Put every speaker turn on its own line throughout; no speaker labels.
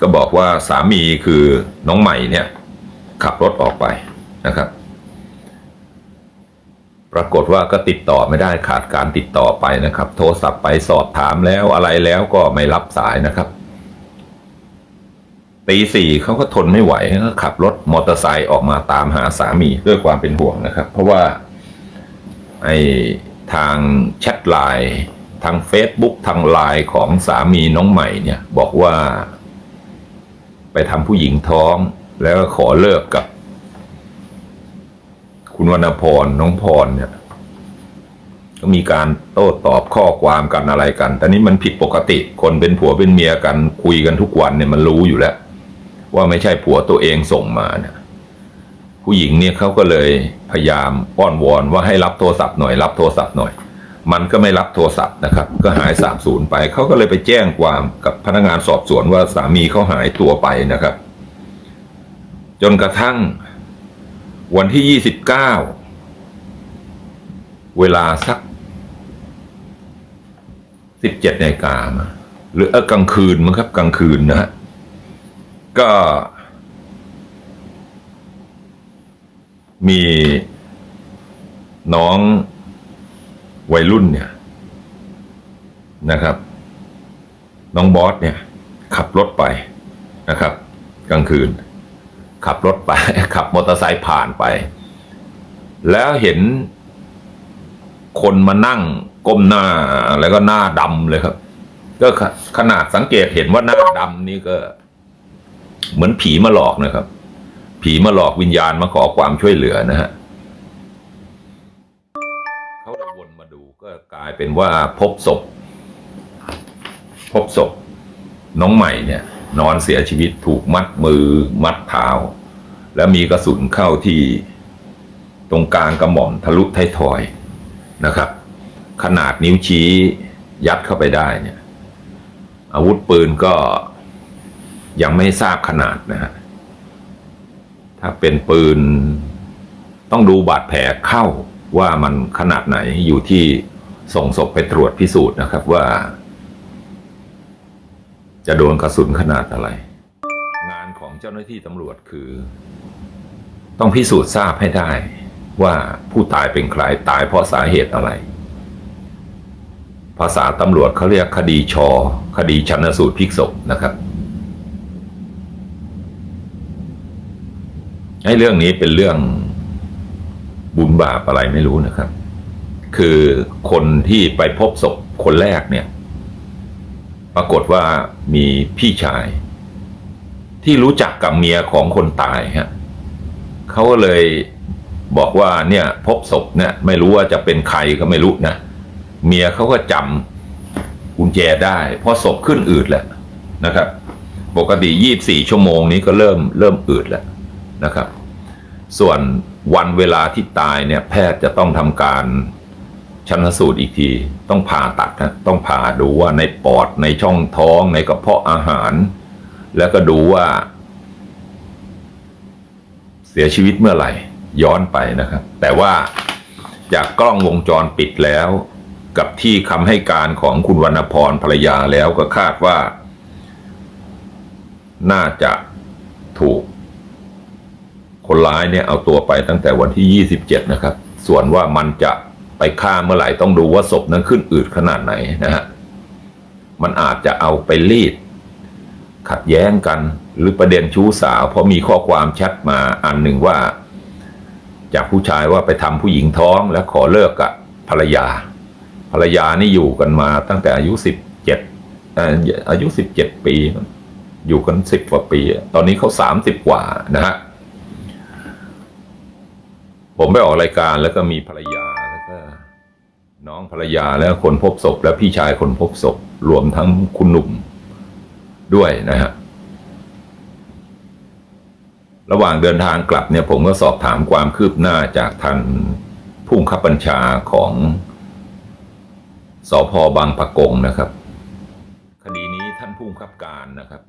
ก็บอกว่าสามีคือน้องใหม่เนี่ย ขับรถออกไปนะครับ ปรากฏว่าก็ติดต่อไม่ได้ขาดการติดต่อไปนะครับ โทรศัพท์ไปสอบถามแล้วอะไรแล้วก็ไม่รับสายนะครับตีสี่เขาก็ทนไม่ไหวก็ขับรถมอเตอร์ไซค์ออกมาตามหาสามีด้วยความเป็นห่วงนะครับ เพราะว่าไอทางแชทไลน์ทาง Facebook ทางไลน์ของสามีน้องใหม่เนี่ย บอกว่า ทำผู้หญิงท้อง แล้วก็ขอเลิกกับ คุณวรรณพรน้องพรเนี่ยก็มีการโต้ตอบข้อความกันอะไรกันแต่นี้มันผิดปกติ คนเป็นผัวเป็นเมียกันคุยกันทุกวันเนี่ยมันรู้อยู่แล้ว ว่าไม่ใช่ผัวตัวเองส่งมาเนี่ยผู้หญิงเนี่ยเขาก็เลยพยายามป้อนวอนว่าให้รับโทรศัพท์หน่อย รับโทรศัพท์หน่อย มันก็ไม่รับโทรศัพท์นะครับ ก็หายสาบสูญไป เขาก็เลยไปแจ้งความกับพนักงานสอบสวนว่าสามีเขาหายตัวไปนะครับ จนกระทั่งวันที่ยี่สิบเก้าเวลาสักสิบเจ็ดนาฬิกามาหรือเออกลางคืนมั้งครับกลางคืนนะฮะก็มีน้อง วัยรุ่นเนี่ยนะครับ น้องบอสเนี่ย ขับรถไปนะครับ กลางคืน ขับรถไป ขับมอเตอร์ไซค์ผ่านไป แล้วเห็นคนมานั่งก้มหน้าแล้วก็หน้าดำเลยครับ ก็ขขนาดสังเกตเห็นว่าหน้าดำนี่ก็ เหมือนผีมาหลอกนะครับ ผีมาหลอกวิญญาณมาขอความช่วยเหลือนะฮะ ลายเป็นว่าพบศพ พบศพ น้องใหม่เนี่ย นอนเสียชีวิตถูกมัดมือมัดเท้า แล้วมีกระสุนเข้าที่ตรงกลางกระหม่อมทะลุท้ายทอยนะครับ ขนาดนิ้วชี้ยัดเข้าไปได้เนี่ย อาวุธปืนก็ยังไม่ทราบขนาดนะฮะถ้าเป็นปืนต้องดูบาดแผลเข้าว่ามันขนาดไหนอยู่ที่ ส่งศพไปตรวจพิสูจน์นะครับว่า จะโดนกระสุนขนาดอะไร งานของเจ้าหน้าที่ตำรวจคือ ต้องพิสูจน์ทราบให้ได้ ว่าผู้ตายเป็นใครตายเพราะสาเหตุอะไร ภาษาตำรวจเขาเรียกคดีชอ คดีชันสูตรพลิกศพนะครับให้เรื่องนี้เป็นเรื่องบุญบาปอะไรไม่รู้นะครับ คือคนที่ไปพบศพคนแรกเนี่ย ปรากฏว่ามีพี่ชาย ที่รู้จักกับเมียของคนตายฮะเขาก็เลยบอกว่าเนี่ย พบศพเนี่ย ไม่รู้ว่าจะเป็นใครก็ไม่รู้นะเมียเขาก็จำกุญแจได้เพราะศพขึ้นอืดแล้วนะครับ ปกติยี่บสี่ชั่วโมงนี้ก็เริ่มเริ่มอืดแล้วนะครับ ส่วนวันเวลาที่ตายเนี่ย แพทย์จะต้องทำการ ชันสูตรอีกที ต้องผ่าตัดนะต้องผ่าดูว่าในปอดในช่องท้องในกระเพาะอาหาร แล้วก็ดูว่า เสียชีวิตเมื่อไหร่ ย้อนไปนะครับ แต่ว่าจากกล้องวงจรปิดแล้ว กับที่คำให้การของคุณวรรณพรภรรยาแล้วก็คาดว่า น่าจะถูก คนร้ายเนี่ยเอาตัวไปตั้งแต่วันที่ 27 นะครับ ส่วนว่ามันจะ ไปฆ่าเมื่อไหร่ต้องดูว่าศพนั้นขึ้นอืดขนาดไหนนะฮะ มันอาจจะเอาไปรีด ขัดแย้งกัน หรือประเด็นชู้สาว เพราะมีข้อความแชทมาอันหนึ่งว่า จากผู้ชายว่าไปทำผู้หญิงท้องแล้วขอเลิกกับภรรยา ภรรยานี่อยู่กันมาตั้งแต่อายุสิบเจ็ดอายุสิบเจ็ดปี อยู่กันสิบกว่าปี ตอนนี้เขาสามสิบกว่านะฮะผมไปออกรายการแล้วก็มีภรรยา น้องภรรยาแล้วคนพบศพ และพี่ชายคนพบศพ รวมทั้งคุณหนุ่มด้วยนะฮะระหว่างเดินทางกลับเนี่ยผมก็สอบถามความคืบหน้าจากทางผู้บับบัญชาของสพบางปะกงนะครับ คดีนี้ท่านผู้บับการนะครับ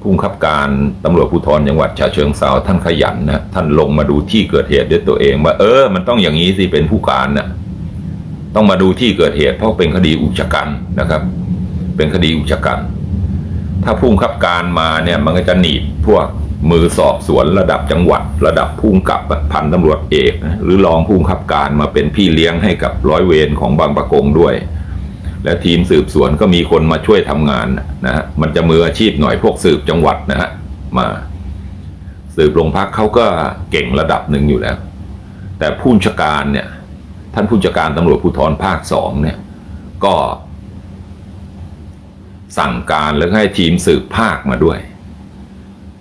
ผู้บับการตำรวจภูธรจังหวัดฉะเชิงเทราท่านขยันนะท่านลงมาดูที่เกิดเหตุด้วยตัวเองว่าเออ มันต้องอย่างนี้สิเป็นผู้การนะ ต้องมาดูที่เกิดเหตุเพราะเป็นคดีอุกชะกันนะครับ เป็นคดีอุกชะกัน ถ้าพุ่งขับการมาเนี่ยมันก็จะหนีบพวกมือสอบสวนระดับจังหวัด ระดับพุ่งกับพันตำรวจเอก หรือรองพุ่งขับการมาเป็นพี่เลี้ยงให้กับร้อยเวรของบางประกงด้วย และทีมสืบสวนก็มีคนมาช่วยทำงานนะฮะมันจะมืออาชีพหน่อยพวกสืบจังหวัดนะฮะมา สืบโรงพักเขาก็เก่งระดับหนึ่งอยู่แล้ว แต่ผู้ชการเนี่ย ท่านผู้บัญชาการตำรวจภูธรภาคสองเนี่ยก็สั่งการแล้วให้ทีมสืบภาคมาด้วย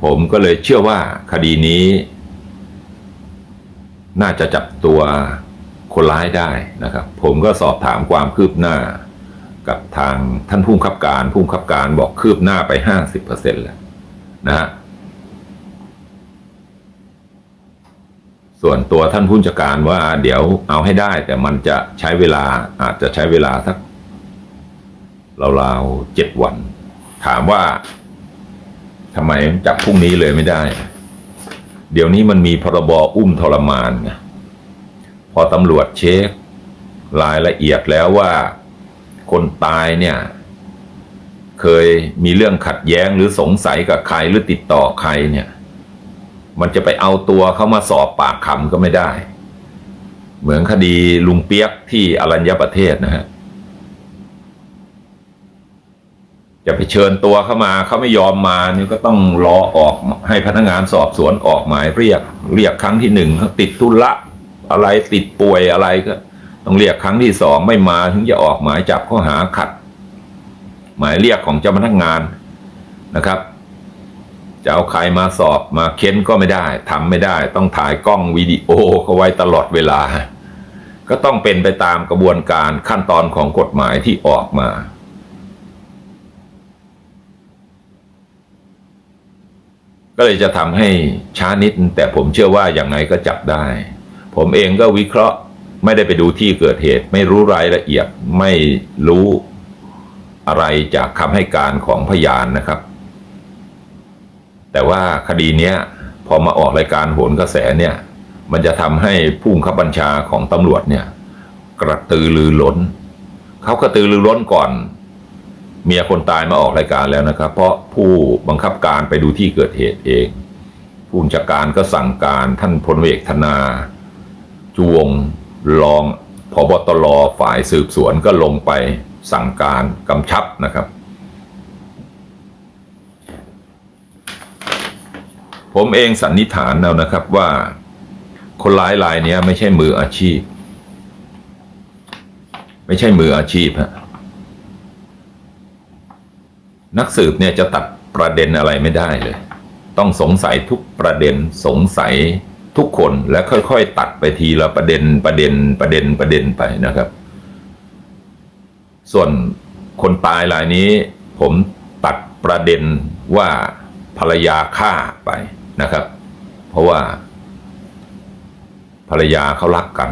ผมก็เลยเชื่อว่าคดีนี้ น่าจะจับตัวคนร้ายได้นะครับ ผมก็สอบถามความคืบหน้า กับทางท่านผู้บังคับการผู้บังคับการบอกคืบหน้าไปห้าสิบเปอร์เซ็นต์แล้วนะฮะ ส่วนตัวท่านผู้จัดการว่าเดี๋ยวเอาให้ได้ แต่มันจะใช้เวลาอาจจะใช้เวลาสักราวๆเจ็ดวัน ถามว่าทำไมจับพรุ่งนี้เลยไม่ได้ เดี๋ยวนี้มันมีพรบอุ้มทรมานไงพอตำรวจเช็ครายละเอียดแล้วว่าคนตายเนี่ย เคยมีเรื่องขัดแย้งหรือสงสัยกับใครหรือติดต่อใครเนี่ย มันจะไปเอาตัวเขามาสอบปากคำก็ไม่ได้ เหมือนคดีลุงเปียกที่อรัญญประเทศนะฮะจะไปเชิญตัวเข้ามาเขาไม่ยอมมานี่ก็ต้องรอออกให้พนักงานสอบสวนออกหมายเรียก เรียกครั้งที่หนึ่งเขาติดธุระอะไรติดป่วยอะไรก็ ต้องเรียกครั้งที่สองไม่มาถึงจะออกหมายจับข้อหาขัด หมายเรียกของเจ้าพนักงานนะครับ จะเอาใครมาสอบมาเค้นก็ไม่ได้ทำไม่ได้ ต้องถ่ายกล้องวิดีโอเขาไว้ตลอดเวลา ก็ต้องเป็นไปตามกระบวนการขั้นตอนของกฎหมายที่ออกมาก็เลยจะทำให้ช้านิด แต่ผมเชื่อว่าอย่างไงก็จับได้ ผมเองก็วิเคราะห์ไม่ได้ไปดูที่เกิดเหตุ ไม่รู้รายละเอียดไม่รู้อะไรจากคำให้การของพยานนะครับ แต่ว่าคดีเนี้ยพอมาออกรายการโหนกระแสเนี่ย มันจะทำให้ผู้บังคับบัญชาของตำรวจเนี่ย กระตือรือร้นเขากระตือรือร้นก่อน เมียคนตายมาออกรายการแล้วนะครับ เพราะผู้บังคับการไปดูที่เกิดเหตุเอง ผู้บัญชาการก็สั่งการท่านพลเอกธนาจวงรองพบตรฝ่ายสืบสวนก็ลงไปสั่งการกำชับนะครับ ผมเองสันนิษฐานแล้วนะครับว่า คนร้ายรายนี้ไม่ใช่มืออาชีพ ไม่ใช่มืออาชีพฮะนักสืบเนี่ยจะตัดประเด็นอะไรไม่ได้เลย ต้องสงสัยทุกประเด็นสงสัยทุกคนและค่อย ๆ ตัดไปทีละประเด็นประเด็นประเด็นประเด็นไปนะครับ ส่วนคนตายรายนี้ ผมตัดประเด็นว่าภรรยาฆ่าไป นะครับ เพราะว่า ภรรยาเขารักกัน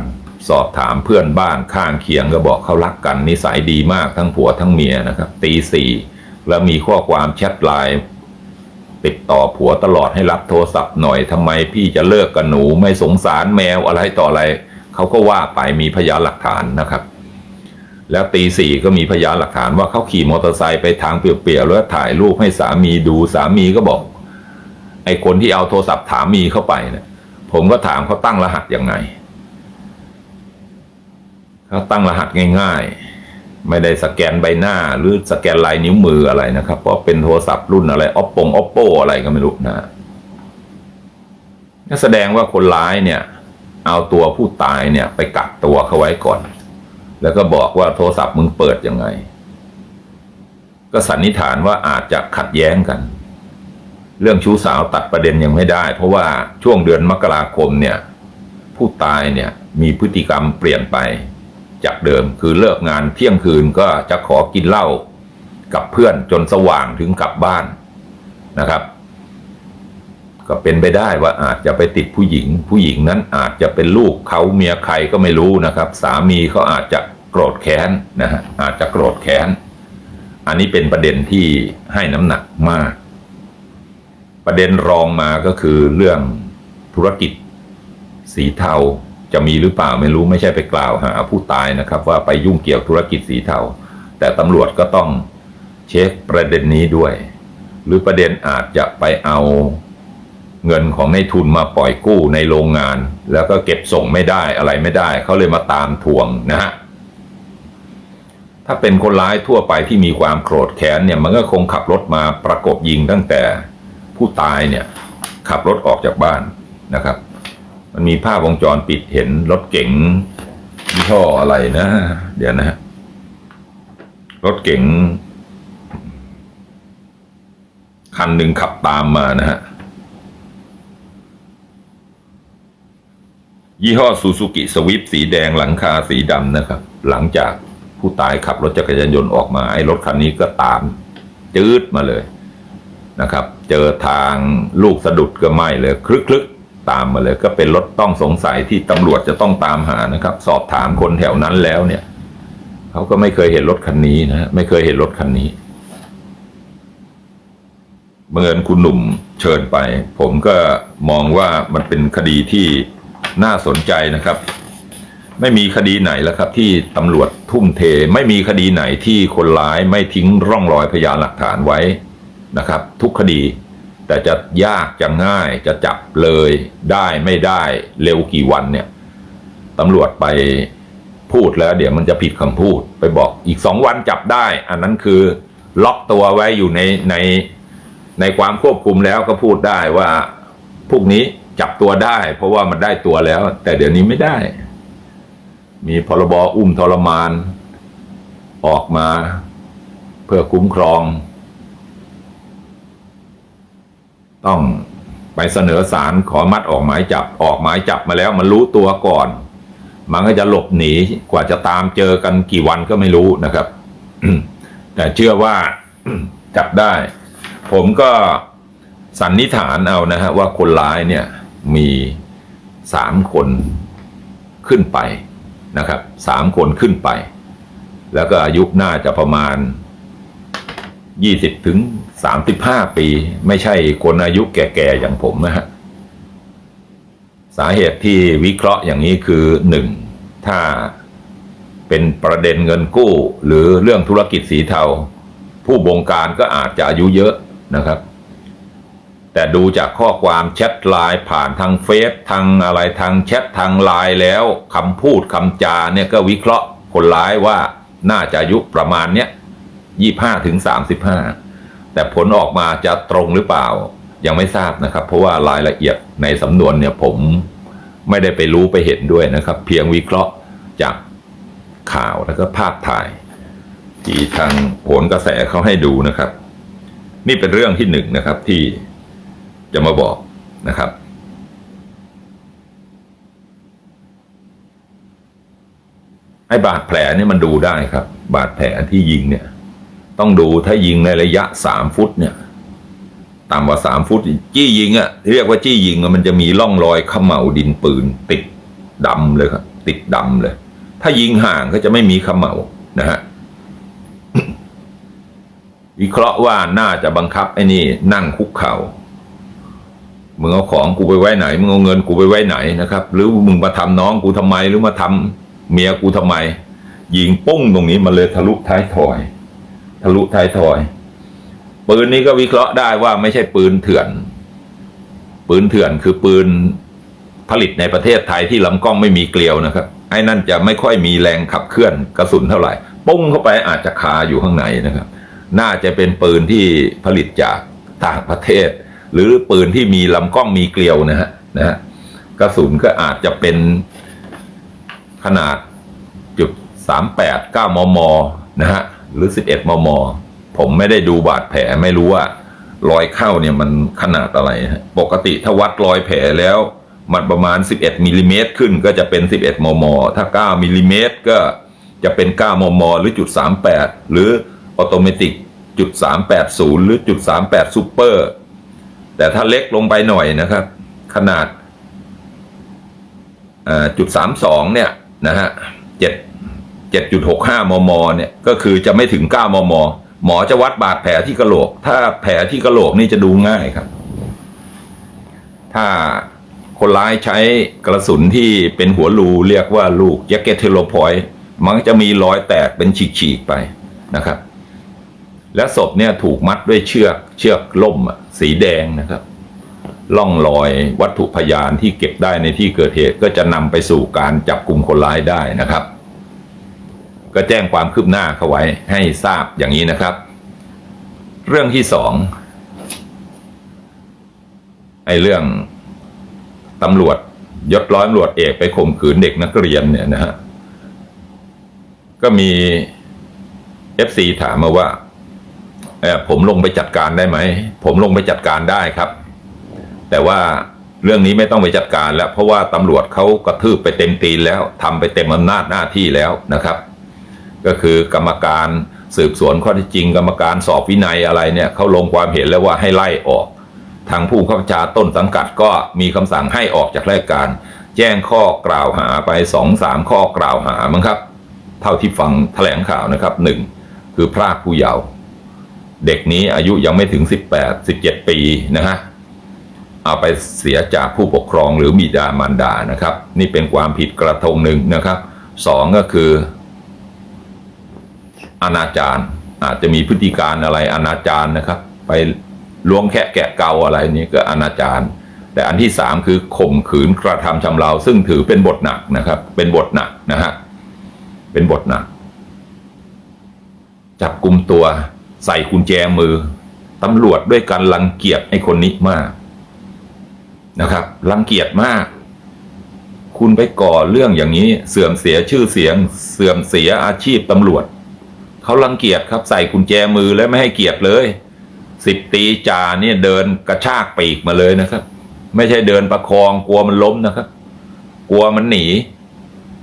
สอบถามเพื่อนบ้านข้างเคียงก็บอกเขารักกันนิสัยดีมากทั้งผัวทั้งเมียนะครับตีสี่แล้วมีข้อความแชทไลน์ติดต่อผัวตลอดให้รับโทรศัพท์หน่อยทำไมพี่จะเลิกกับหนูไม่สงสารแมวอะไรต่ออะไรเขาก็ว่าไปมีพยานหลักฐานนะครับ แล้วตีสี่ก็มีพยานหลักฐานว่าเขาขี่มอเตอร์ไซค์ไปทางเปลี่ยวๆแล้วถ่ายรูปให้สามีดูสามีก็บอก ไอ้คนที่เอาโทรศัพท์ถามมีเข้าไปเนี่ยผมก็ถามเขาตั้งรหัสยังไงเขาตั้งรหัสง่ายๆ ไม่ได้สแกนใบหน้า หรือสแกนลายนิ้วมืออะไรนะครับเพราะเป็นโทรศัพท์รุ่นอะไรออปปงออปโปอะไรก็ไม่รู้นะนั่นแสดงว่าคนร้ายเนี่ย เอาตัวผู้ตายเนี่ย ไปกักตัวเขาไว้ก่อน แล้วก็บอกว่าโทรศัพท์มึงเปิดยังไง ก็สันนิษฐานว่าอาจจะขัดแย้งกัน เรื่องชู้สาวตัดประเด็นยังไม่ได้ เพราะว่าช่วงเดือนมกราคมเนี่ยผู้ตายเนี่ยมีพฤติกรรมเปลี่ยนไปจากเดิมคือเลิกงานเที่ยงคืนก็จะขอกินเหล้ากับเพื่อนจนสว่างถึงกลับบ้านนะครับ ก็เป็นไปได้ว่าอาจจะไปติดผู้หญิง ผู้หญิงนั้นอาจจะเป็นลูกเขาเมียใครก็ไม่รู้นะครับ สามีเขาอาจจะโกรธแค้นนะฮะอาจจะโกรธแค้น อันนี้เป็นประเด็นที่ให้น้ำหนักมาก ประเด็นรองมาก็คือเรื่องธุรกิจสีเทาจะมีหรือเปล่าไม่รู้ไม่ใช่ไปกล่าวหาผู้ตายนะครับ ว่าไปยุ่งเกี่ยวธุรกิจสีเทาแต่ตำรวจก็ต้องเช็คประเด็นนี้ด้วย หรือประเด็นอาจจะไปเอาเงินของในทุนมาปล่อยกู้ในโรงงาน แล้วก็เก็บส่งไม่ได้อะไรไม่ได้ เขาเลยมาตามทวงนะฮะถ้าเป็นคนร้ายทั่วไปที่มีความโกรธแค้นเนี่ยมันก็คงขับรถมาประกบยิงตั้งแต่ ผู้ตายเนี่ยขับรถออกจากบ้านนะครับ มันมีภาพวงจรปิดเห็นรถเก๋งยี่ห้ออะไรนะ เดี๋ยวนะฮะรถเก๋งคันหนึ่งขับตามมานะฮะยี่ห้อซูซูกิสวิฟสีแดงหลังคาสีดำนะครับ หลังจากผู้ตายขับรถจักรยานยนต์ออกมาไอ้รถคันนี้ก็ตาม จืดมาเลย นะครับ เจอทางลูกสะดุดก็ไม่เลยคลึกคลึกๆตามมาเลยก็เป็นรถต้องสงสัยที่ตำรวจจะต้องตามหานะครับ สอบถามคนแถวนั้นแล้วเนี่ยเขาก็ไม่เคยเห็นรถคันนี้นะไม่เคยเห็นรถคันนี้เมื่อญคุณหนุ่มเชิญไป ผมก็มองว่ามันเป็นคดีที่น่าสนใจนะครับ ไม่มีคดีไหนแล้วครับ ที่ตำรวจทุ่มเท ไม่มีคดีไหนที่คนร้ายไม่ทิ้งร่องรอยพยานหลักฐานไว้ นะครับ ทุกคดี แต่จะยากจะง่ายจะจับเลยได้ไม่ได้เร็วกี่วันเนี่ยตำรวจไปพูดแล้ว เดี๋ยวมันจะผิดคำพูดไปบอกอีกสองวันจับได้ อันนั้นคือล็อกตัวไว้อยู่ในในในความควบคุมแล้วก็พูดได้ว่าพวกนี้จับตัวได้ เพราะว่ามันได้ตัวแล้ว แต่เดี๋ยวนี้ไม่ได้ มีพรบอุ้มทรมาน ออกมา เพื่อคุ้มครอง ต้องไปเสนอสารขอมัดออกหมายจับออกหมายจับมาแล้วมันรู้ตัวก่อน มันก็จะหลบหนีกว่าจะตามเจอกันกี่วันก็ไม่รู้นะครับ แต่เชื่อว่าจับได้ ผมก็สันนิษฐานเอานะฮะว่าคนร้ายเนี่ยมีสามคนขึ้นไปนะครับสามคนขึ้นไป แล้วก็อายุน่าจะประมาณยี่สิบถึง สามสิบห้าปี ไม่ใช่คนอายุแก่ๆอย่างผมนะฮะสาเหตุที่วิเคราะห์อย่างนี้คือหนึ่งถ้าเป็นประเด็นเงินกู้ หรือเรื่องธุรกิจสีเทา ผู้บงการก็อาจจะอายุเยอะนะครับ แต่ดูจากข้อความแชทไลน์ผ่านทางเฟซทางอะไรทางแชททางไลน์แล้วคำพูดคำจาเนี่ยก็วิเคราะห์คนร้ายว่าน่าจะอายุประมาณเนี้ยยี่ห้าถึงสามสิบห้า แต่ผลออกมาจะตรงหรือเปล่า ยังไม่ทราบนะครับ เพราะว่ารายละเอียดในสำนวนเนี่ยผมไม่ได้ไปรู้ไปเห็นด้วยนะครับ เพียงวิเคราะห์จากข่าวแล้วก็ภาพถ่าย ที่ทางโหนกระแสเขาให้ดูนะครับ นี่เป็นเรื่องที่หนึ่งนะครับที่จะมาบอกนะครับไอ้บาดแผลเนี่ยมันดูได้ครับ บาดแผลที่ยิงเนี่ย ต้องดูถ้ายิงในระยะสามฟุตเนี่ยต่ำกว่าสามฟุต จี้ยิงอะ่ะเรียกว่าจี้ยิงมันจะมีร่องรอยขม่าวดินปืน ติดดำเลยครับ ติดดำเลย ถ้ายิงห่างก็จะไม่มีขม่านะฮะวิเคราะห์ว่าน่าจะบังคับไอ้นี่ นั่งคุกเข่ามึงเอาของกูไปไว้ไหนมึงเอาเงินกูไปไว้ไหนนะครับ หรือมึงมาทำน้องกูทำไม หรือมาทำเมียกูทำไม ยิงปุ้งตรงนี้มาเลยทะลุท้ายทอยะลุท้ายทอย ปืนนี้ก็วิเคราะห์ได้ว่าไม่ใช่ปืนเถื่อน ปืนเถื่อนคือปืนผลิตในประเทศไทยที่ลำกล้องไม่มีเกลียวนะครับไอ้นั่นจะไม่ค่อยมีแรงขับเคลื่อนกระสุนเท่าไหร่ปุ้งเข้าไปอาจจะคาอยู่ข้างในนะครับ น่าจะเป็นปืนที่ผลิตจากต่างประเทศ หรือปืนที่มีลำกล้องมีเกลียวนะฮะนะฮะกระสุนก็อาจจะเป็นขนาดจุดสามแปดเก้ามม นะฮะ หรือสิบเอ็ดมม ผมไม่ได้ดูบาดแผลไม่รู้ว่ารอยเข้าเนี่ยมันขนาดอะไรฮะปกติถ้าวัดรอยแผลแล้ว มันประมาณ 11มิลลิเมตรขึ้นก็จะเป็น 11 มม ถ้า 9มิลลิเมตรก็จะเป็น 9 มม หรือจุด38 หรือออโตเมติกจุด380 หรือจุด38ซูเปอร์แต่ถ้าเล็กลงไปหน่อยนะครับ ขนาดอ่าจุด32เนี่ยนะฮะ7 7.65 มม เนี่ย ก็คือจะไม่ถึง 9 มม หมอจะวัดบาดแผลที่กระโหลก ถ้าแผลที่กระโหลกนี่จะดูง่ายครับ ถ้าคนร้ายใช้กระสุนที่เป็นหัวรูเรียกว่าลูกยักเกตเทโลพอยต์มันก็จะมีรอยแตกเป็นฉีกๆไปนะครับ และศพเนี่ยถูกมัดด้วยเชือกเชือกล่มสีแดงนะครับล่องรอยวัตถุพยานที่เก็บได้ในที่เกิดเหตุก็จะนำไปสู่การจับกลุ่มคนร้ายได้นะครับ ก็แจ้งความคืบหน้าเขาไว้ให้ทราบอย่างนี้นะครับ เรื่องที่สองไอ้เรื่องตำรวจยศร้อยตำรวจเอกไปข่มขืนเด็กนักเรียนเนี่ยนะฮะก็มีเอฟซีถามมาว่าผมลงไปจัดการได้ไหม ผมลงไปจัดการได้ครับ แต่ว่าเรื่องนี้ไม่ต้องไปจัดการแล้ว เพราะว่าตำรวจเขากระทืบไปเต็มตีนแล้วทำไปเต็มอำนาจหน้าที่แล้วนะครับ ก็คือกรรมการสืบสวนข้อเท็จจริง กรรมการสอบวินัยอะไรเนี่ยเขาลงความเห็นแล้วว่าให้ไล่ออก ทางผู้ข้าราชการต้นสังกัดก็มีคำสั่งให้ออกจากราชการ แจ้งข้อกล่าวหาไปสองสามข้อกล่าวหามั้งครับ เท่าที่ฟังแถลงข่าวนะครับหนึ่งคือพรากผู้เยาว์เด็กนี้อายุยังไม่ถึงสิบแปดสิบเจ็ดปีนะฮะเอาไปเสียจากผู้ปกครองหรือบิดามารดานะครับ นี่เป็นความผิดกระทงหนึ่งนะครับสองก็คือ อนาจารอาจจะมีพฤติการอะไรอนาจารนะครับ ไปล้วงแคะแกะเกาอะไรนี้ก็อนาจารแต่อันที่สามคือข่มขืนกระทำชำเราซึ่งถือเป็นบทหนักนะครับ เป็นบทหนักนะฮะเป็นบทหนัก จับกลุ่มตัวใส่กุญแจมือตำรวจด้วยการรังเกียจไอ้คนนี้มากนะครับรังเกียจมาก คุณไปก่อเรื่องอย่างนี้ เสื่อมเสียชื่อเสียง เสื่อมเสียอาชีพตำรวจ เขารังเกียจครับใส่กุญแจมือแล้วไม่ให้เกียรติเลยสิบตีจ่าเนี่ยเดินกระชากปีกมาเลยนะครับ ไม่ใช่เดินประคองกลัวมันล้มนะครับ กลัวมันหนี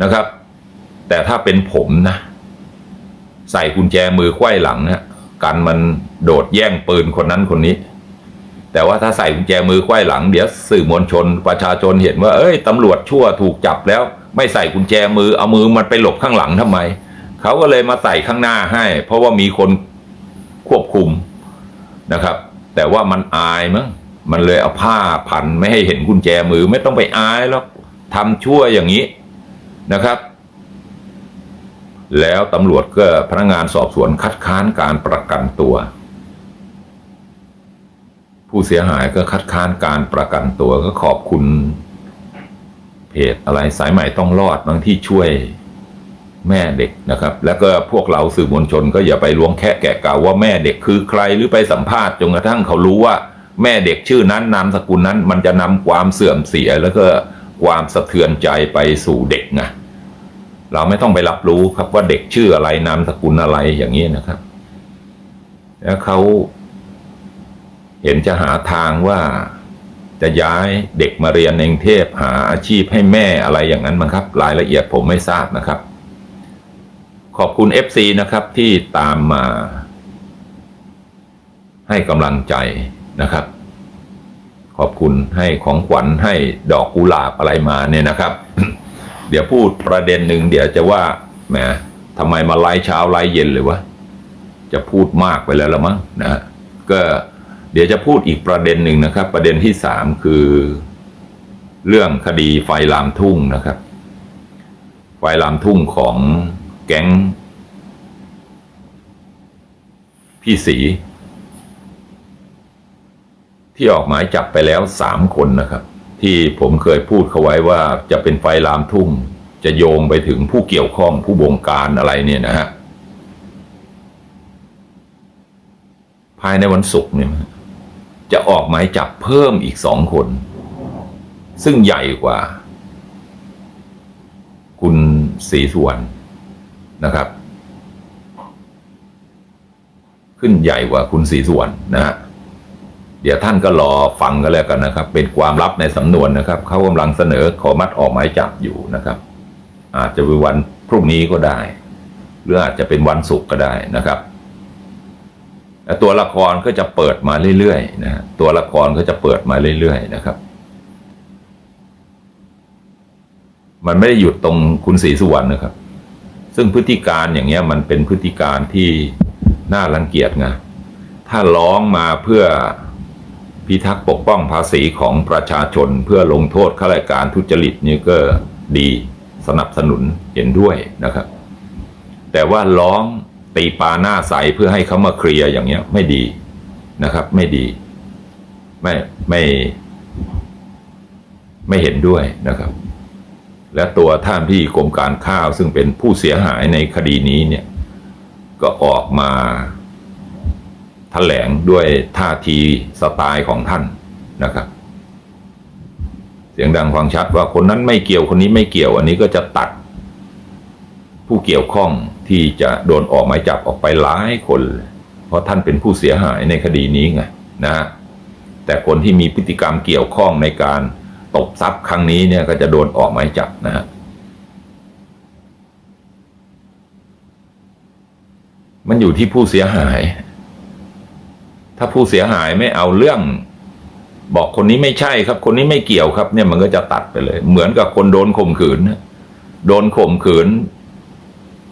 นะครับ แต่ถ้าเป็นผมนะ ใส่กุญแจมือไขว้หลังนะกันมันโดดแย่งปืนคนนั้นคนนี้ แต่ว่าถ้าใส่กุญแจมือไขว้หลัง เดี๋ยวสื่อมวลชนประชาชนเห็นว่า เอ้ยตำรวจชั่วถูกจับแล้ว ไม่ใส่กุญแจมือเอามือมันไปหลบข้างหลังทำไม เขาก็เลยมาใส่ข้างหน้าให้ เพราะว่ามีคนควบคุมนะครับ แต่ว่ามันอายมั้งมันเลยเอาผ้าพันไม่ให้เห็นกุญแจมือไม่ต้องไปอายหรอกทำชั่วอย่างนี้นะครับ แล้วตำรวจก็พนักงานสอบสวนคัดค้านการประกันตัว ผู้เสียหายก็คัดค้านการประกันตัวก็ขอบคุณเพจอะไรสายใหม่ต้องรอดบางที่ช่วย แม่เด็กนะครับ แล้วก็พวกเราสื่อมวลชนก็อย่าไปล้วงแคะแกะเก่าว่าแม่เด็กคือใครหรือไปสัมภาษณ์จนกระทั่งเขารู้ว่าแม่เด็กชื่อนั้นนามสกุลนั้น มันจะนำความเสื่อมเสียแล้วก็ความสะเทือนใจไปสู่เด็กนะเราไม่ต้องไปรับรู้ครับว่าเด็กชื่ออะไรนามสกุลอะไรอย่างนี้นะครับ แล้วเขาเห็นจะหาทางว่าจะย้ายเด็กมาเรียนในกรุงเทพหาอาชีพให้แม่อะไรอย่างนั้นมั้งครับ รายละเอียดผมไม่ทราบนะครับ ขอบคุณ FC นะครับที่ตามมา ให้กำลังใจนะครับ ขอบคุณให้ของขวัญให้ดอกกุหลาบอะไรมาเนี่ยนะครับ เดี๋ยวพูดประเด็นหนึ่งเดี๋ยวจะว่าแหมทำไมมาไล่เช้าไล่เย็นเลยวะจะพูดมากไปแล้วละมั้งนะฮะก็เดี๋ยวจะพูดอีกประเด็นหนึ่งนะครับ ประเด็นที่สามคือ เรื่องคดีไฟลามทุ่งนะครับ ไฟลามทุ่งของ แก๊ง พี่สี ที่ออกหมายจับไปแล้วสามคนนะครับ ที่ผมเคยพูดเขาไว้ว่าจะเป็นไฟลามทุ่ง จะโยงไปถึงผู้เกี่ยวข้องผู้บงการอะไรเนี่ยนะฮะภายในวันศุกร์เนี่ยจะออกหมายจับเพิ่มอีกสองคน ซึ่งใหญ่กว่า คุณศรีสุวรรณ นะครับ ขึ้นใหญ่กว่าคุณศรีสุวรรณนะฮะเดี๋ยวท่านก็รอฟังกันแล้วกันนะครับ เป็นความลับในสำนวนนะครับเขากำลังเสนอขอมัดออกหมายจับอยู่นะครับ อาจจะเป็นวันพรุ่งนี้ก็ได้ หรืออาจจะเป็นวันศุกร์ก็ได้นะครับและตัวละครก็จะเปิดมาเรื่อยๆนะฮะตัวละครก็จะเปิดมาเรื่อยๆนะครับ มันไม่ได้หยุดตรงคุณศรีสุวรรณนะครับ ซึ่งพฤติการอย่างเงี้ยมันเป็นพฤติการที่น่ารังเกียจไงถ้าร้องมาเพื่อพิทักษ์ปกป้องภาษีของประชาชนเพื่อลงโทษข้าราชการทุจริตนี่ก็ดีสนับสนุนเห็นด้วยนะครับ แต่ว่าร้องตีปาหน้าใสเพื่อให้เขามาเคลียร์อย่างเงี้ยไม่ดีนะครับ ไม่ดี ไม่ไม่ ไม่เห็นด้วยนะครับ และตัวท่านที่กรมการข้าวซึ่งเป็นผู้เสียหายในคดีนี้เนี่ยก็ออกมาแถลงด้วยท่าทีสไตล์ของท่านนะครับ เสียงดังฟังชัดว่าคนนั้นไม่เกี่ยวคนนี้ไม่เกี่ยว อันนี้ก็จะตัด ผู้เกี่ยวข้องที่จะโดนออกหมายจับออกไปหลายคน เพราะท่านเป็นผู้เสียหายในคดีนี้ไงนะแต่คนที่มีพฤติกรรมเกี่ยวข้องในการ ตบทรัพย์ครั้งนี้เนี่ยก็จะโดนออกหมายจับนะฮะมันอยู่ที่ผู้เสียหาย ถ้าผู้เสียหายไม่เอาเรื่อง บอกคนนี้ไม่ใช่ครับ คนนี้ไม่เกี่ยวครับ เนี่ยมันก็จะตัดไปเลย เหมือนกับคนโดนข่มขืน โดนข่มขืน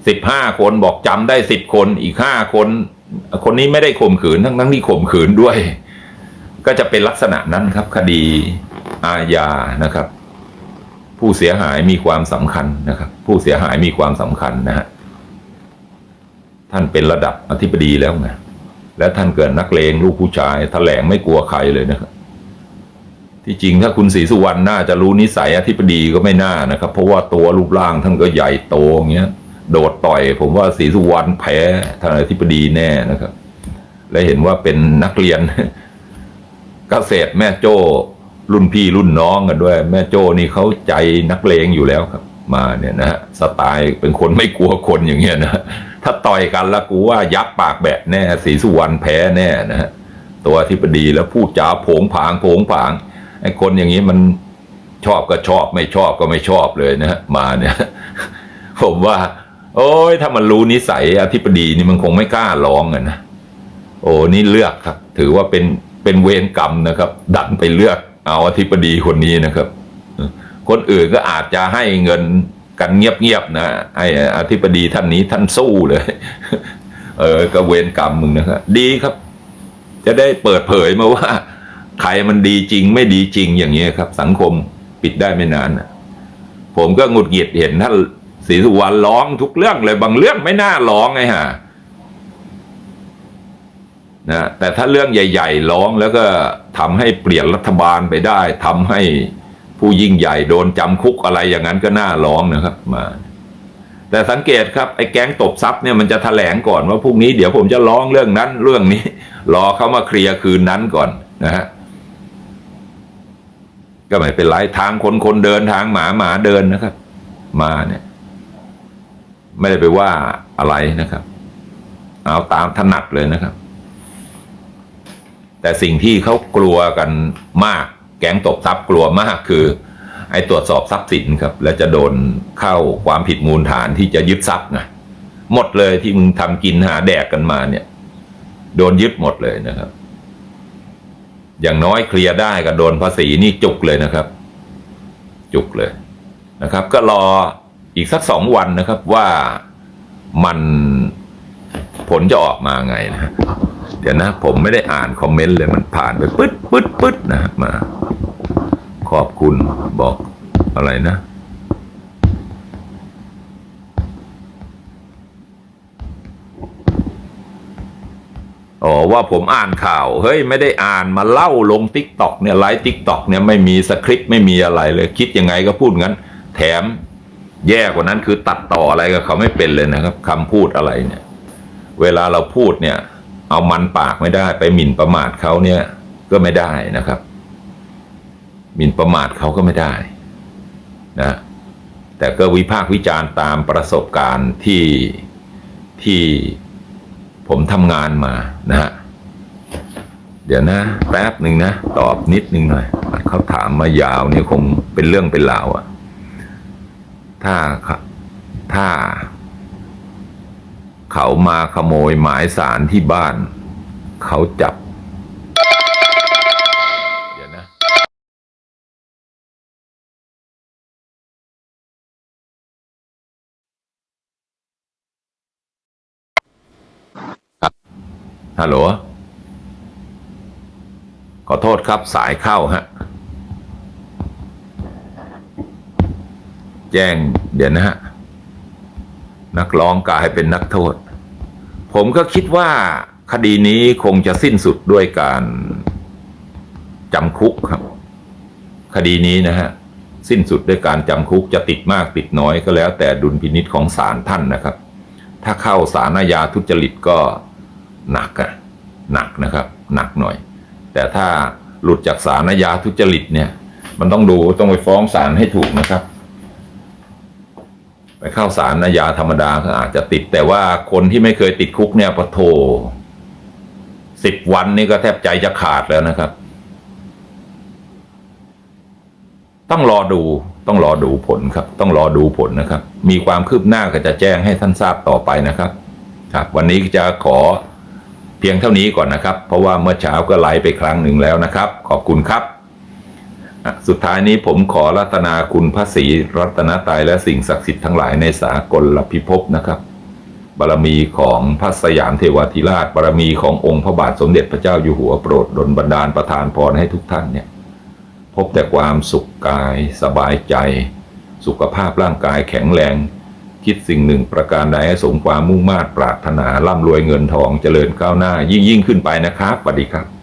สิบห้าคนบอกจำได้สิบคนอีกห้าคน คนนี้ไม่ได้ข่มขืนทั้งทั้งที่ข่มขืนด้วย ก็จะเป็นลักษณะนั้นครับ คดี อาญานะครับ ผู้เสียหายมีความสำคัญนะครับ ผู้เสียหายมีความสำคัญนะฮะท่านเป็นระดับอธิบดีแล้วไงและท่านเกิดนักเลงลูกผู้ชายแถลงไม่กลัวใครเลยนะครับ ที่จริงถ้าคุณศรีสุวรรณน่าจะรู้นิสัยอธิบดีก็ไม่น่านะครับ เพราะว่าตัวรูปร่างท่านก็ใหญ่โตอย่างเงี้ยโดดต่อยผมว่าศรีสุวรรณแพ้ท่านอธิบดีแน่นะครับ และเห็นว่าเป็นนักเรียนเกษตรแม่โจ้ รุ่นพี่รุ่นน้องกันด้วย แม่โจ้นี่เขาใจนักเลงอยู่แล้วครับ มาเนี่ยนะฮะสไตล์เป็นคนไม่กลัวคนอย่างเงี้ยนะถ้าต่อยกันแล้วกูว่ายับปากแบะแน่ศรีสุวรรณแพ้แน่นะฮะตัวอธิบดีแล้วพูดจาโผงผางโผงผางไอ้คนอย่างนี้มันชอบก็ชอบไม่ชอบก็ไม่ชอบเลยนะฮะมาเนี่ยผมว่า โอ้ยถ้ามันรู้นิสัยอธิบดีนี่มันคงไม่กล้าร้องอะนะโอ้นี่เลือกครับ ถือว่าเป็นเป็นเวรกรรมนะครับ ดันไปเลือก เอาอธิบดีคนนี้นะครับ คนอื่นก็อาจจะให้เงินกันเงียบๆนะไอ้อธิบดีท่านนี้ท่านสู้เลย เออก็เวรกรรมมึงนะครับดีครับ จะได้เปิดเผยมาว่า ใครมันดีจริงไม่ดีจริงอย่างนี้ครับ สังคมปิดได้ไม่นานนะผมก็หงุดหงิดเห็นท่านศรีสุวรรณร้องทุกเรื่องเลยบางเรื่องไม่น่าร้องไงฮะ นะแต่ถ้าเรื่องใหญ่ ๆ ร้องแล้วก็ทำให้เปลี่ยนรัฐบาลไปได้ทำให้ผู้ยิ่งใหญ่โดนจำคุกอะไรอย่างนั้นก็น่าร้องนะครับมาแต่สังเกตครับไอ้แก๊งตบทรัพย์เนี่ยมันจะแถลงก่อนว่าพรุ่งนี้เดี๋ยวผมจะร้องเรื่องนั้นเรื่องนี้ รอเขามาเคลียร์คืนนั้นก่อนนะฮะก็ไม่เป็นไรทางคนคนเดินทางหมาหมาเดินนะครับ มาเนี่ย ไม่ได้ไปว่าอะไรนะครับ เอาตามถนัดเลยนะครับ แต่สิ่งที่เขากลัวกันมาก แก๊งตบทรัพย์กลัวมากคือ ไอ้ตรวจสอบทรัพย์สินครับ และจะโดนเข้าความผิดมูลฐานที่จะยึดทรัพย์ไงหมดเลยที่มึงทำกินหาแดกกันมาเนี่ย โดนยึดหมดเลยนะครับ อย่างน้อยเคลียร์ได้ก็โดนภาษีนี่จุกเลยนะครับ จุกเลยนะครับ ก็รออีกสักสองวันนะครับว่ามันผลจะออกมาไงนะฮะ เดี๋ยวนะ ผมไม่ได้อ่านคอมเมนต์เลยมันผ่านไปปึ๊ดปึ๊ดปึ๊ดนะมา ขอบคุณบอกอะไรนะอ๋อว่าผมอ่านข่าวเฮ้ยไม่ได้อ่านมาเล่าลงทิกตอกเนี่ยไลฟ์ทิกตอกเนี่ยไม่มีสคริปต์ไม่มีอะไรเลยคิดยังไงก็พูดงั้น แถมแย่กว่านั้นคือตัดต่ออะไรกับเขาไม่เป็นเลยนะครับคำพูดอะไรเนี่ย เวลาเราพูดเนี่ย เอามันปากไม่ได้ ไปหมิ่นประมาทเขาเนี่ยก็ไม่ได้นะครับ หมิ่นประมาทเขาก็ไม่ได้นะแต่ก็วิพากษ์วิจารณ์ตามประสบการณ์ที่ที่ผมทำงานมานะฮะเดี๋ยวนะ แป๊บหนึ่งนะ ตอบนิดนึงหน่อยเขาถามมายาวนี่คงเป็นเรื่องเป็นราวอะถ้าถ้า เขามาขโมยหมายสารที่บ้าน เขาจับ เดี๋ยวนะฮัลโหล ขอโทษครับสายเข้าฮะ แจ้งเดี๋ยวนะฮะ นักร้องกลายเป็นนักโทษ ผมก็คิดว่าคดีนี้คงจะสิ้นสุดด้วยการจำคุกครับ คดีนี้นะฮะ สิ้นสุดด้วยการจำคุกจะติดมากติดน้อยก็แล้ว แต่ดุลพินิษของศาลท่านนะครับ ถ้าเข้าศาลอาญาทุจริตก็หนักอะหนักนะครับ หนักหน่อย แต่ถ้าหลุดจากศาลอาญาทุจริตเนี่ย มันต้องดูต้องไปฟ้องศาลให้ถูกนะครับ เข้าศาลอาญาธรรมดาก็อาจจะติด แต่ว่าคนที่ไม่เคยติดคุกเนี่ยปะโทสิบวันนี่ก็แทบใจจะขาดแล้วนะครับ ต้องรอดูต้องรอดูผลครับ ต้องรอดูผลนะครับ มีความคืบหน้าก็จะแจ้งให้ท่านทราบต่อไปนะครับ ครับ วันนี้จะขอเพียงเท่านี้ก่อนนะครับ เพราะว่าเมื่อเช้าก็ไลฟ์ไปครั้งหนึ่งแล้วนะครับ ขอบคุณครับ สุดท้ายนี้ผมขอรัตนาคุณพระศรีรัตนตรัยและสิ่งศักดิ์สิทธิ์ทั้งหลายในสากลลพิภพนะครับ บารมีของพระสยามเทวาธิราช บารมีขององค์พระบาทสมเด็จพระเจ้าอยู่หัวโปรดดลบันดาลประทานพรให้ทุกท่านเนี่ย พบแต่ความสุขกายสบายใจ สุขภาพร่างกายแข็งแรง คิดสิ่งหนึ่งประการใดให้สมความมุ่งมา่ปรารถนาร่ำรวยเงินทองเจริญก้าวหน้ายิ่งยิ่งขึ้นไปนะครับสวัสดีครับ